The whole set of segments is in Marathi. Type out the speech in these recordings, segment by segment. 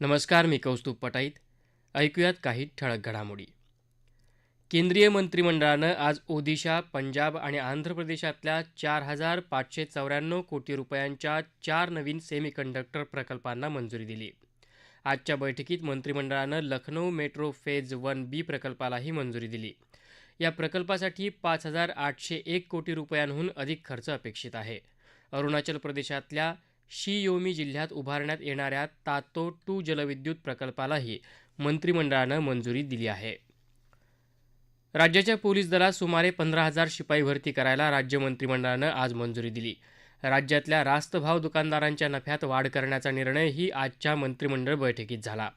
नमस्कार मी कौस्तुभ पटाईत. ऐकूयात काही ठळक घडामोडी. केंद्रीय मंत्रिमंडळानं आज ओदिशा पंजाब आणि आंध्र प्रदेशातल्या चार हजार पाचशे चौऱ्याण्णव कोटी रुपयांच्या चार नवीन सेमीकंडक्टर प्रकल्पांना मंजुरी दिली. आजच्या बैठकीत मंत्रिमंडळानं Lucknow metro phase one B प्रकल्पालाही मंजुरी दिली. या प्रकल्पासाठी पाच हजार आठशे एक कोटी रुपयांहून अधिक खर्च अपेक्षित आहे. अरुणाचल प्रदेशातल्या शियोमी जिल्ह्यात उभारण्यात येणाऱ्या तातो टू जलविद्युत प्रकल्पालाही मंत्रिमंडळानं मंजुरी दिली आहे. राज्याच्या पोलीस दलात सुमारे पंधरा हजार शिपाई भरती करायला राज्य मंत्रिमंडळानं आज मंजुरी दिली. राज्यातल्या रास्त भाव दुकानदारांच्या नफ्यात वाढ करण्याचा निर्णयही आजच्या मंत्रिमंडळ बैठकीत झाला.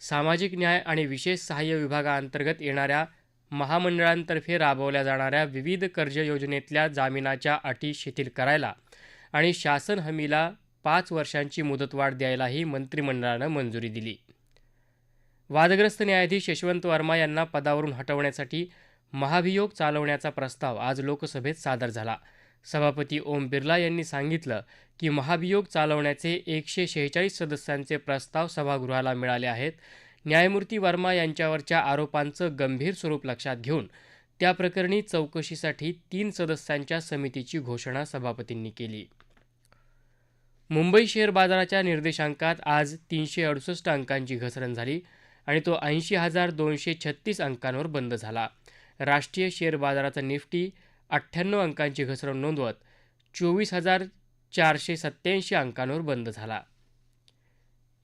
सामाजिक न्याय आणि विशेष सहाय्य विभागाअंतर्गत येणाऱ्या महामंडळांतर्फे राबवल्या जाणाऱ्या विविध कर्ज योजनेतल्या जामिनाच्या अटी शिथिल करायला आणि शासन हमीला पाच वर्षांची मुदतवाढ द्यायलाही मंत्रिमंडळानं मंजुरी दिली. वादग्रस्त न्यायाधीश यशवंत वर्मा यांना पदावरून हटवण्यासाठी महाभियोग चालवण्याचा प्रस्ताव आज लोकसभेत सादर झाला. सभापती ओम बिर्ला यांनी सांगितलं की महाभियोग चालवण्याचे एकशे शेहेचाळीस सदस्यांचे प्रस्ताव सभागृहाला मिळाले आहेत. न्यायमूर्ती वर्मा यांच्यावरच्या आरोपांचं गंभीर स्वरूप लक्षात घेऊन त्या प्रकरणी चौकशीसाठी तीन सदस्यांच्या समितीची घोषणा सभापतींनी केली. मुंबई शेअर बाजाराच्या निर्देशांकात आज तीनशे अडुसष्ट अंकांची घसरण झाली आणि तो ऐंशी हजार दोनशे छत्तीस अंकांवर बंद झाला. राष्ट्रीय शेअर बाजाराचा निफ्टी अठ्ठ्याण्णव अंकांची घसरण नोंदवत चोवीस हजार चारशे सत्याऐंशी अंकांवर बंद झाला.